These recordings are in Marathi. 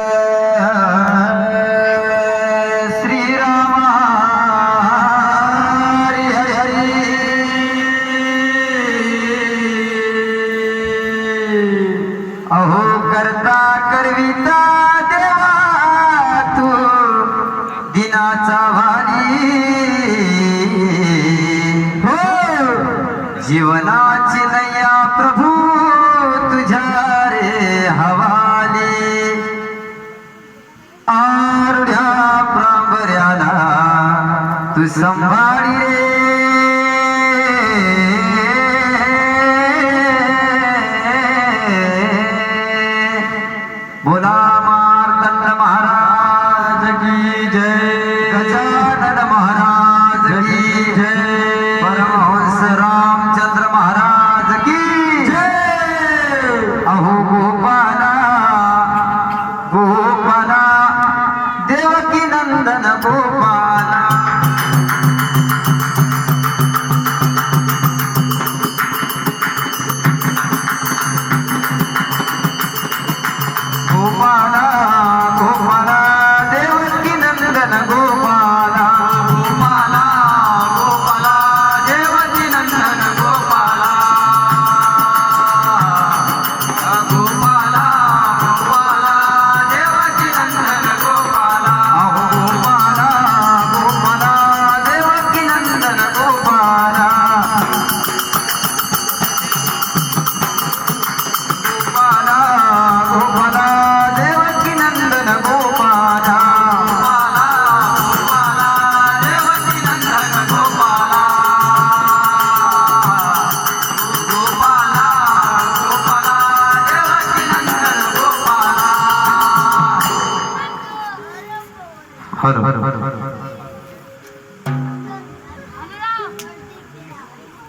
Uh... somebody.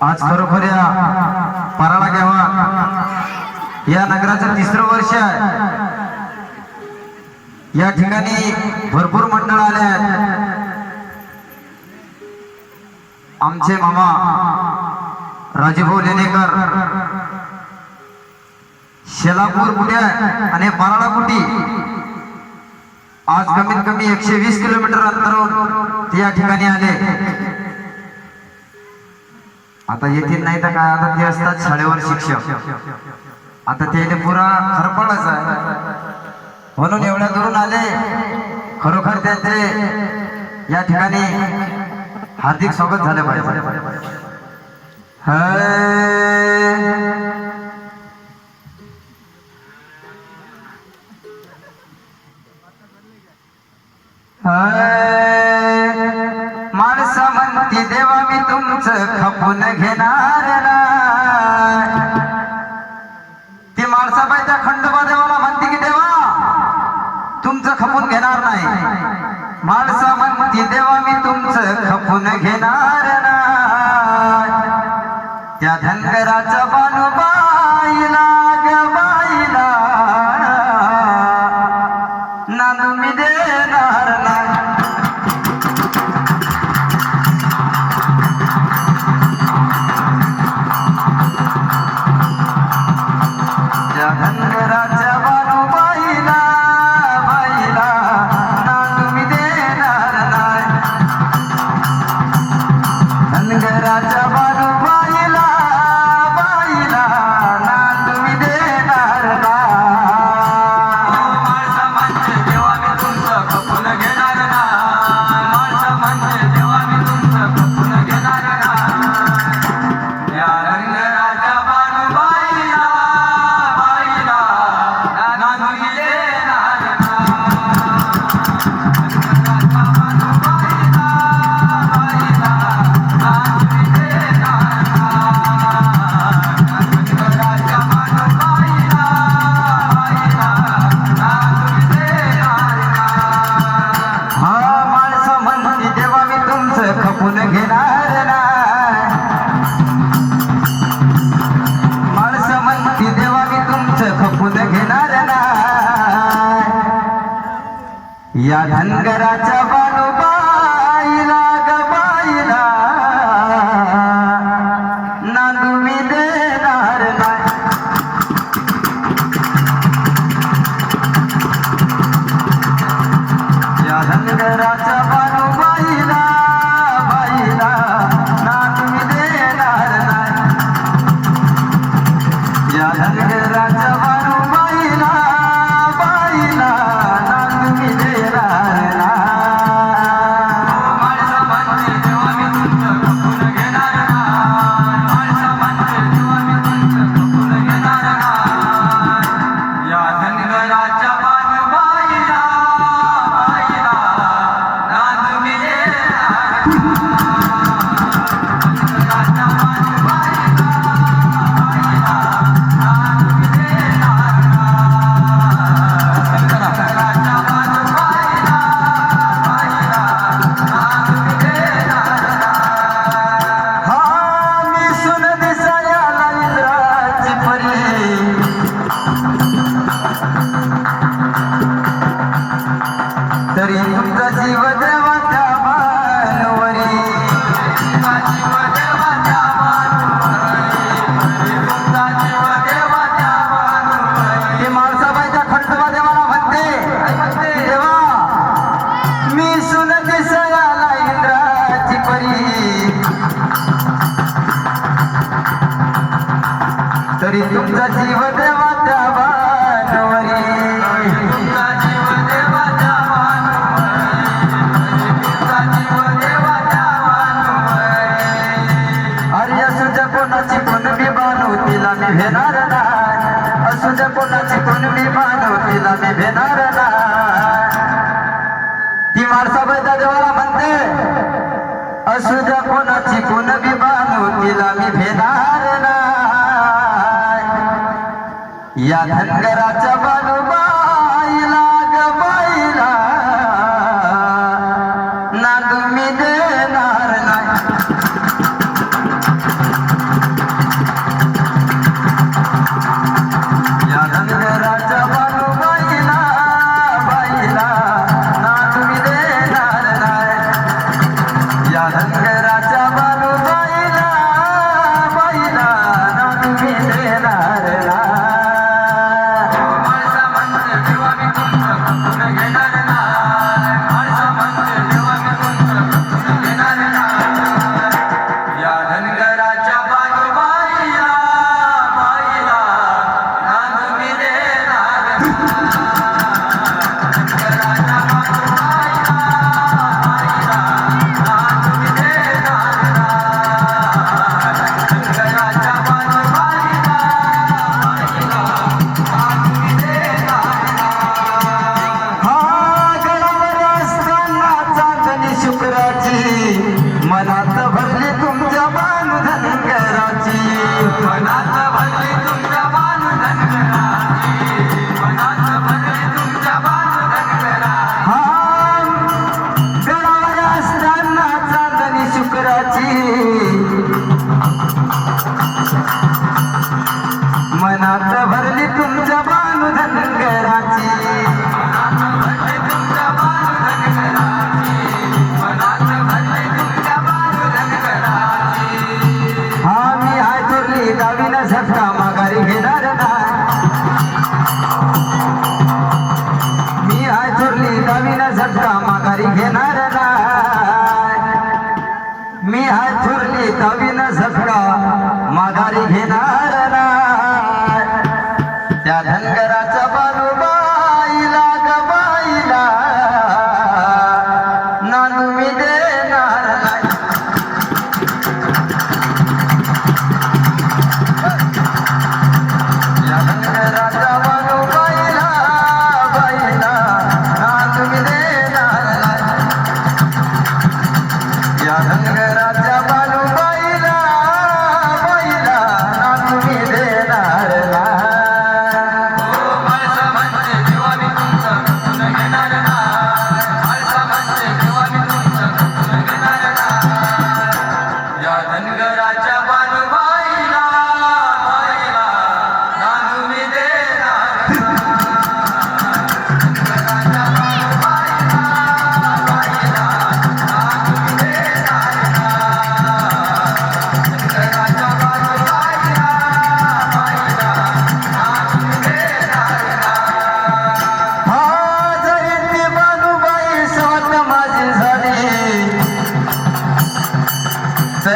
आज खरोखर या पराळा घ्यावा. या नगराचं तिसरं वर्ष आहे. या ठिकाणी भरपूर मंडळ आले आहेत. आमचे मामा राजभाऊ लेणेकर. शेलापूर कुठे आहे आणि पराळा कुठी? आज कमीत कमी एकशे वीस किलोमीटर अंतरावर या ठिकाणी आले. आता येथे नाही तर काय? आता ते असतात शाळेवर शिक्षक. आता ते इथे पुरा खरपणच आहे. म्हणून एवढ्या दुरून आले. खरोखर त्यांचे या ठिकाणी हार्दिक स्वागत झालं पाहिजे. নঘনার झोपून घेणार माणसं म्हणती देवा मी तुमचं खपून घेणार या धनगराचा तुमचा जीव देवा द्यावा नवरी तुमचा जीव देवा द्यावा नवरी तुमचा जीव देवा द्यावा नवरी अरे असुजा कोणाची कोण मी बांधू तिला मी भेणार नाही. असुजा कोणाची कोण मी बांधू तिला मी भेणार नाही.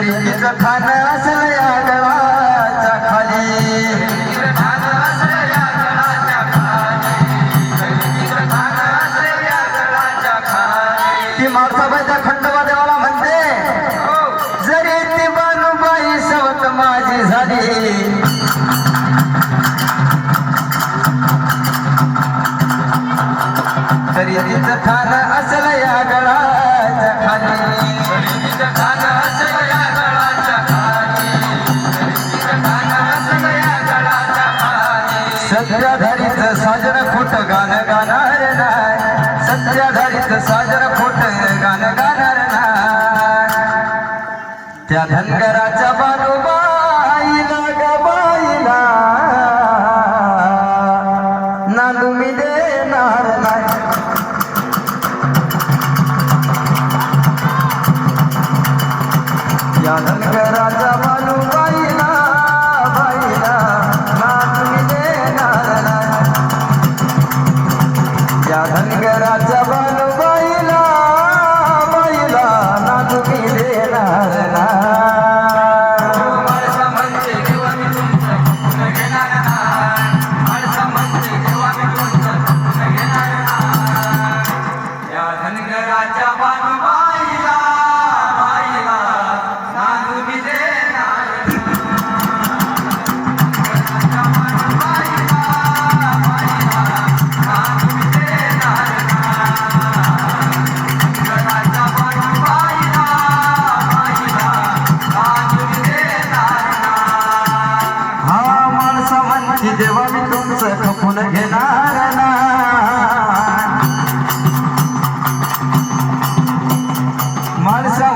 इंदीचं खान असलं खाली ती मावसाबाईचा खंडोबा म्हणते जरी ती बानुबाई सवत माझी झाली त्या धनगराच्या बाजूबाईला गबाईला ना तुम्ही देणार नाही. या धनगराच्या बाजूबाईला बाईला ना तुम्ही देणार नाही. या धनगराच्या बाजू ஆலிசா